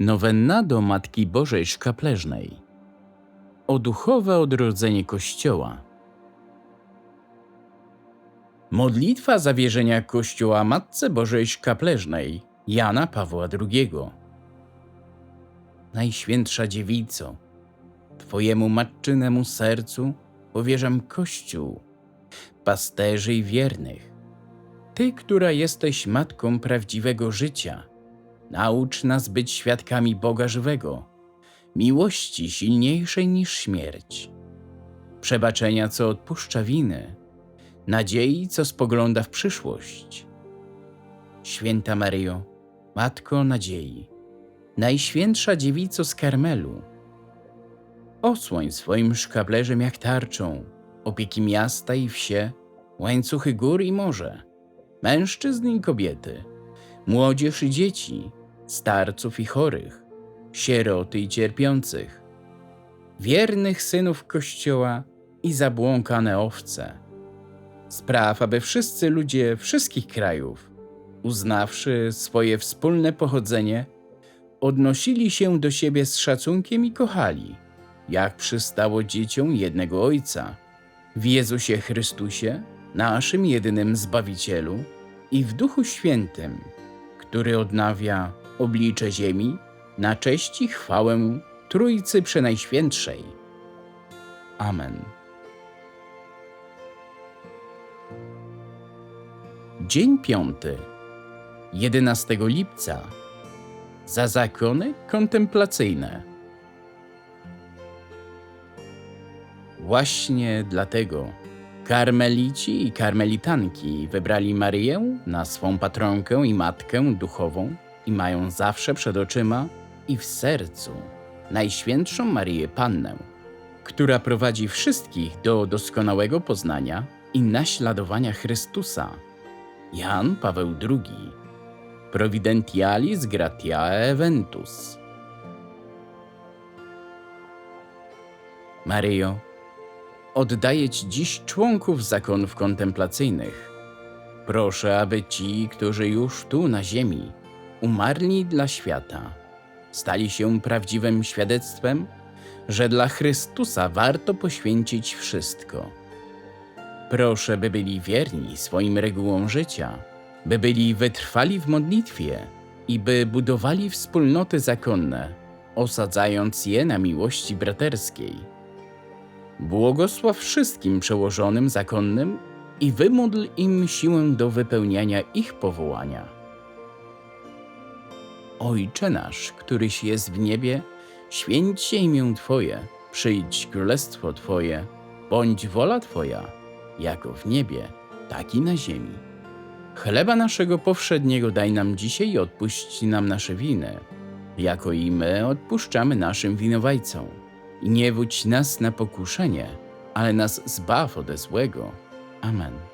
Nowenna do Matki Bożej Szkapleżnej. O duchowe odrodzenie Kościoła. Modlitwa zawierzenia Kościoła Matce Bożej Szkapleżnej Jana Pawła II. Najświętsza Dziewico, Twojemu matczynemu sercu powierzam Kościół, pasterzy i wiernych. Ty, która jesteś matką prawdziwego życia, naucz nas być świadkami Boga żywego, miłości silniejszej niż śmierć, przebaczenia, co odpuszcza winy, nadziei, co spogląda w przyszłość. Święta Maryjo, Matko Nadziei, Najświętsza Dziewico z Karmelu, osłoń swoim szkablerzem jak tarczą opieki miasta i wsie, łańcuchy gór i morze, mężczyzn i kobiety, młodzież i dzieci, starców i chorych, sieroty i cierpiących, wiernych synów Kościoła i zabłąkane owce. Spraw, aby wszyscy ludzie wszystkich krajów, uznawszy swoje wspólne pochodzenie, odnosili się do siebie z szacunkiem i kochali, jak przystało dzieciom jednego Ojca, w Jezusie Chrystusie, naszym jedynym Zbawicielu i w Duchu Świętym, który odnawia oblicze ziemi na cześć i chwałę Trójcy Przenajświętszej. Amen. Dzień piąty, 11 lipca. Za zakony kontemplacyjne. Właśnie dlatego karmelici i karmelitanki wybrali Maryję na swą patronkę i matkę duchową i mają zawsze przed oczyma i w sercu Najświętszą Maryję Pannę, która prowadzi wszystkich do doskonałego poznania i naśladowania Chrystusa. Jan Paweł II Providentialis gratiae eventus Maryjo, oddaję Ci dziś członków zakonów kontemplacyjnych. Proszę, aby ci, którzy już tu na ziemi umarli dla świata, stali się prawdziwym świadectwem, że dla Chrystusa warto poświęcić wszystko. Proszę, by byli wierni swoim regułom życia, by byli wytrwali w modlitwie i by budowali wspólnoty zakonne, osadzając je na miłości braterskiej. Błogosław wszystkim przełożonym zakonnym i wymódl im siłę do wypełniania ich powołania. Ojcze nasz, któryś jest w niebie, święć się imię Twoje, przyjdź królestwo Twoje, bądź wola Twoja, jako w niebie, tak i na ziemi. Chleba naszego powszedniego daj nam dzisiaj i odpuść nam nasze winy, jako i my odpuszczamy naszym winowajcom. I nie wódź nas na pokuszenie, ale nas zbaw ode złego. Amen.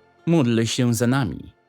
módl się za nami.